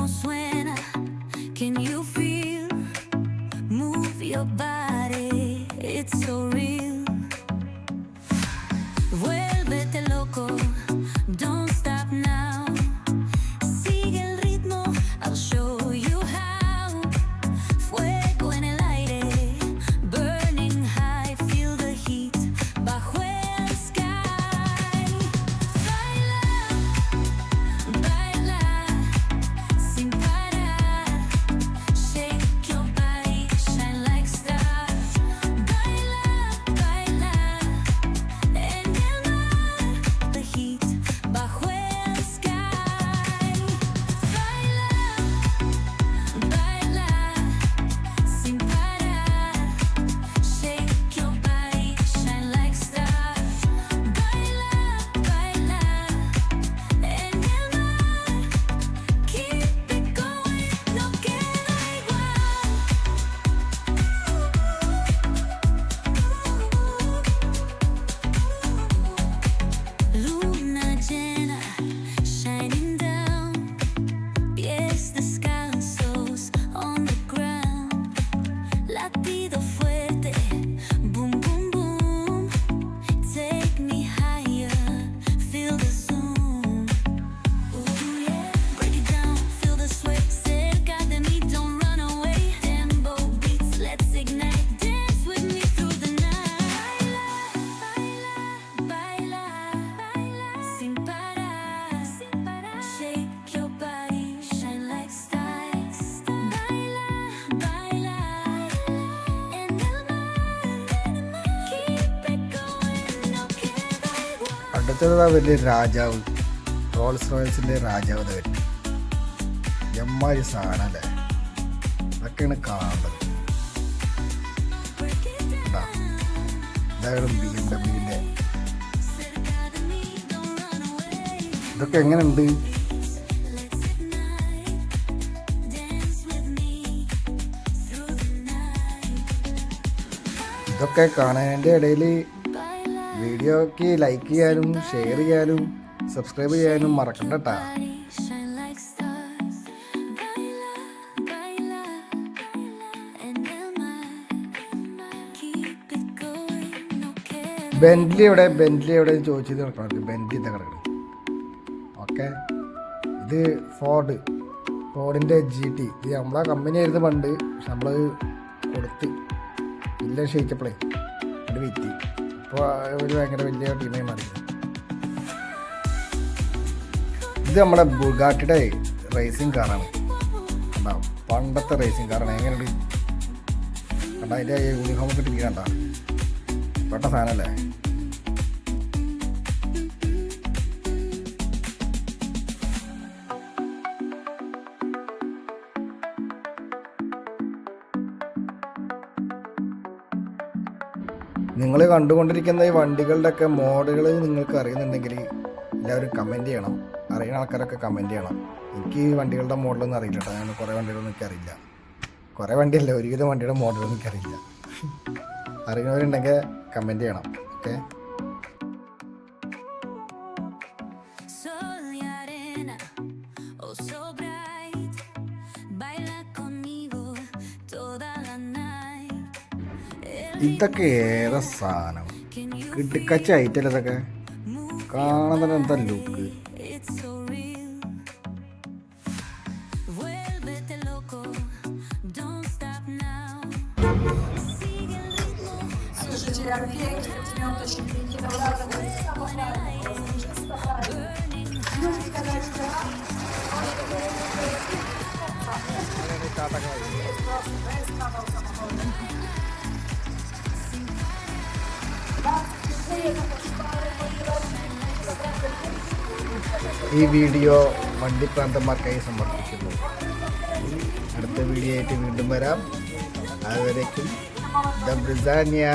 no suena, que ni അടുത്തതാ വലിയ രാജാവ്? Rolls റോയൽസിന്റെ രാജാവ് തന്നെ എമ്മാരി സാധനം അല്ലേ? അതൊക്കെയാണ് ഡബ്ല്യൂവിന്റെ ഇതൊക്കെ എങ്ങനെയുണ്ട്? ഇതൊക്കെ കാണാന്റെ ഇടയിൽ വീഡിയോക്ക് ലൈക്ക് ചെയ്യാനും ഷെയർ ചെയ്യാനും സബ്സ്ക്രൈബ് ചെയ്യാനും മറക്കണ്ട കേട്ടാ ബെൻഡ്ലി എവിടെ? ബെൻഡ്ലി എവിടെ? ചോദിച്ചത് കിടക്കണം ബെൻഡ്ലി എന്താ കിടക്കണം ഓക്കെ. ഇത് ഫോർഡ് ഫോർഡിന്റെ ജി ടി ഇത് നമ്മളെ കമ്പനി ആയിരുന്നു പണ്ട്. പക്ഷെ നമ്മൾ കൊടുത്ത്. ഇല്ല ക്ഷയിച്ചപ്പോഴേ അത് വിറ്റി. ഇപ്പോൾ ഒരു ഭയങ്കര വലിയ ടീമായി മാറി. ഇത് നമ്മുടെ ബുഗാട്ടിയുടെ റേസിംഗ് കാറാണ് കണ്ടാ പണ്ടത്തെ റേസിംഗ് കാറാണ് എങ്ങനെയുണ്ട്? കണ്ടാ അതിന്റെ യൂണിഫോമൊക്കെ ഇട്ടിരിക്കണ്ട ഇട്ടിരിക്കണ കണ്ടാ. പെട്ട സാധനമല്ലേ നിങ്ങൾ കണ്ടുകൊണ്ടിരിക്കുന്ന ഈ വണ്ടികളുടെ ഒക്കെ മോഡലുകൾ നിങ്ങൾക്ക് അറിയുന്നുണ്ടെങ്കിൽ എല്ലാവരും കമന്റ് ചെയ്യണം. അറിയുന്ന ആൾക്കാരൊക്കെ കമന്റ് ചെയ്യണം. എനിക്ക് ഈ വണ്ടികളുടെ മോഡലൊന്നും അറിയില്ല കേട്ടോ. ഞാൻ കുറേ വണ്ടികളൊന്നും എനിക്കറിയില്ല കുറേ വണ്ടിയല്ല ഒരുവിധം വണ്ടിയുടെ മോഡലൊന്നും എനിക്കറിയില്ല അറിയുന്നവരുണ്ടെങ്കിൽ കമന്റ് ചെയ്യണം. ഓക്കെ ഇതൊക്കെ ഏതാ സാധനം? കിട്ടിക്കച്ച ഐറ്റല്ല ഇതൊക്കെ? കാണാൻ തന്നെ എന്താ ലുക്ക് It's ഈ വീഡിയോ വണ്ടിപ്രാന്തന്മാർക്കായി സമർപ്പിക്കുന്നു. അടുത്ത വീഡിയോ ആയിട്ട് വീണ്ടും വരാം. അതുവരേക്കും ദ ബ്രിസാനിയ.